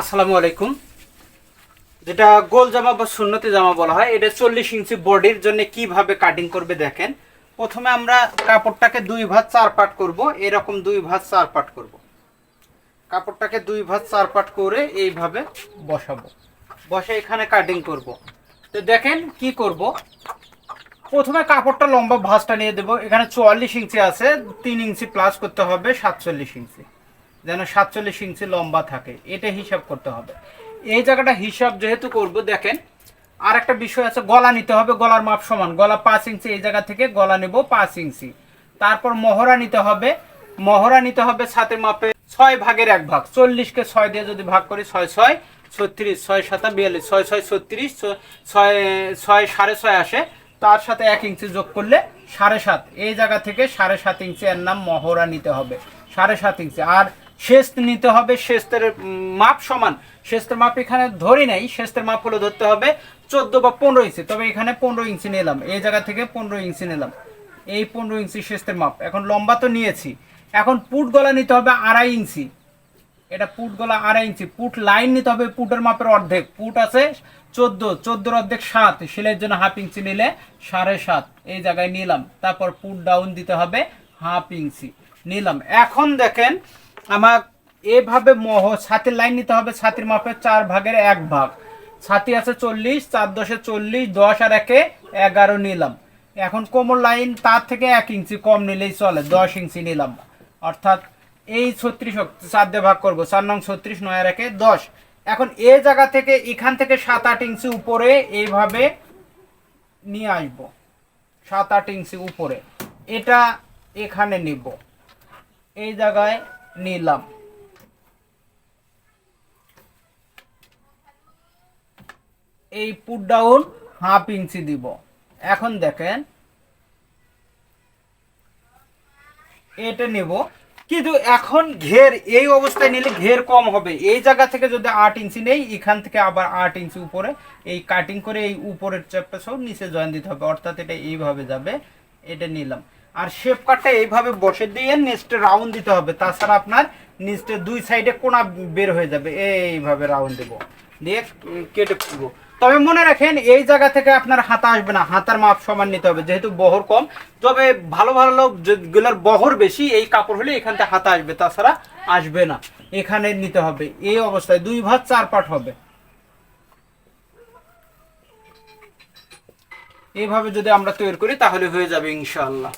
আসসালামু আলাইকুম। যেটা গোল জামা বা সুন্নতি জামা বলা হয়, এটা চল্লিশ ইঞ্চি বডির জন্য কীভাবে কাটিং করবে দেখেন। প্রথমে আমরা কাপড়টাকে দুই ভাঁজ চার পাট করব, এরকম দুই ভাঁজ চার পাট করব। কাপড়টাকে দুই ভাঁজ চার পাট করে এইভাবে বসাবো। বসে এখানে কাটিং করব। তো দেখেন কি করব? প্রথমে কাপড়টা লম্বা ভাঁজটা নিয়ে দেবো। এখানে চুয়াল্লিশ ইঞ্চি আছে, তিন ইঞ্চি প্লাস করতে হবে, সাতচল্লিশ ইঞ্চি। যেন সাতচল্লিশ ইঞ্চি লম্বা থাকে, এটা হিসাব করতে হবে। এই জায়গাটা হিসাব যেহেতু করব, দেখেন আর একটা বিষয় আছে, গলা নিতে হবে, গলার মাপ সমান। গলা পাঁচ ইঞ্চি এই জায়গা থেকে গলা নেব পাঁচ ইঞ্চি। তারপর মহড়া নিতে হবে, মহড়া নিতে হবে সাতের মাপে ছয় ভাগের এক ভাগ। চল্লিশকে ছয় দিয়ে যদি ভাগ করি, ছয় ছয়, ছত্রিশ, ছয় সাতা বিয়াল্লিশ, ছয় ছয়, ছত্রিশ ছয় ছয় সাড়ে ছয় আসে, তার সাথে এক ইঞ্চি যোগ করলে সাড়ে সাত। এই জায়গা থেকে সাড়ে সাত ইঞ্চি এর নাম মহড়া নিতে হবে, সাড়ে সাত ইঞ্চি। আর শেষ নিতে হবে, শেস্তের মাপ সমান। শেষের মাপ এখানে ধরি নাই শেষের মাপ হলো ধরতে হবে চোদ্দ বা পনেরো ইঞ্চি। তবে এখানে পনেরো ইঞ্চি নিলাম, এই জায়গা থেকে পনেরো ইঞ্চি নিলাম। এই পনেরো ইঞ্চি শেষের মাপ। এখন লম্বা তো নিয়েছি। এখন পুট গলা নিতে হবে আড়াই ইঞ্চি। এটা পুট গলা আড়াই ইঞ্চি। পুট লাইন নিতে হবে পুটের মাপের অর্ধেক। পুট আছে চোদ্দ, চোদ্দোর অর্ধেক সাত। সেলের জন্য হাফ ইঞ্চি নিলে সাড়ে সাত। এই জায়গায় নিলাম। তারপর পুট ডাউন দিতে হবে হাফ ইঞ্চি। নিলাম। এখন দেখেন আমার এভাবে মহ, ছাতির লাইন নিতে হবে, ছাতির মাপের চার ভাগের এক ভাগ। ছাতি আছে চল্লিশ, চার দশে চল্লিশ, দশ আর একে এগারো নিলাম। এখন কোমর লাইন তার থেকে এক ইঞ্চি কম নিলেই চলে, দশ ইঞ্চি নিলাম। অর্থাৎ এই ছত্রিশ চার দিয়ে ভাগ করব, চার নং ছত্রিশ, নয় আর একে দশ। এখন এ জায়গা থেকে, এখান থেকে সাত আট ইঞ্চি উপরে এইভাবে নিয়ে আসব। সাত আট ইঞ্চি উপরে। এটা এখানে নিব। এই জায়গায় নিলাম। এই পুট ডাউন হাফ ইঞ্চি দিব। এখন দেখেন, এটা নেব। কিন্তু এখন ঘের, এই অবস্থায় নিলে ঘের কম হবে। এই জায়গা থেকে যদি আট ইঞ্চি নেই, এখান থেকে আবার আট ইঞ্চি উপরে। এই কাটিং করে এই উপরের চ্যাপটা সব নিচে জয়েন দিতে হবে। অর্থাৎ এটা এইভাবে যাবে। এটা নিলাম। আর শেপ কাটটা এইভাবে বসে দিয়ে নেক্সটে রাউন্ড দিতে হবে। তাছাড়া আপনার নিচটে দুই সাইডে কোনা বের হয়ে যাবে। এইভাবে রাউন্ড দেব। দিয়ে কেটে ফুলবো তবে মনে রাখেন, এই জায়গা থেকে আপনার হাতা আসবে না। হাতার মাপ সমান নিতে হবে। যেহেতু বহর কম, তবে ভালো ভালো যেগুলোর বহর বেশি, এই কাপড় হলে এখান থেকে হাতা আসবে। তাছাড়া আসবে না। এখানে নিতে হবে। এই অবস্থায় দুই ভাগ, চার পাট হবে। এইভাবে যদি আমরা তৈরি করি, তাহলে হয়ে যাবে ইনশাআল্লাহ।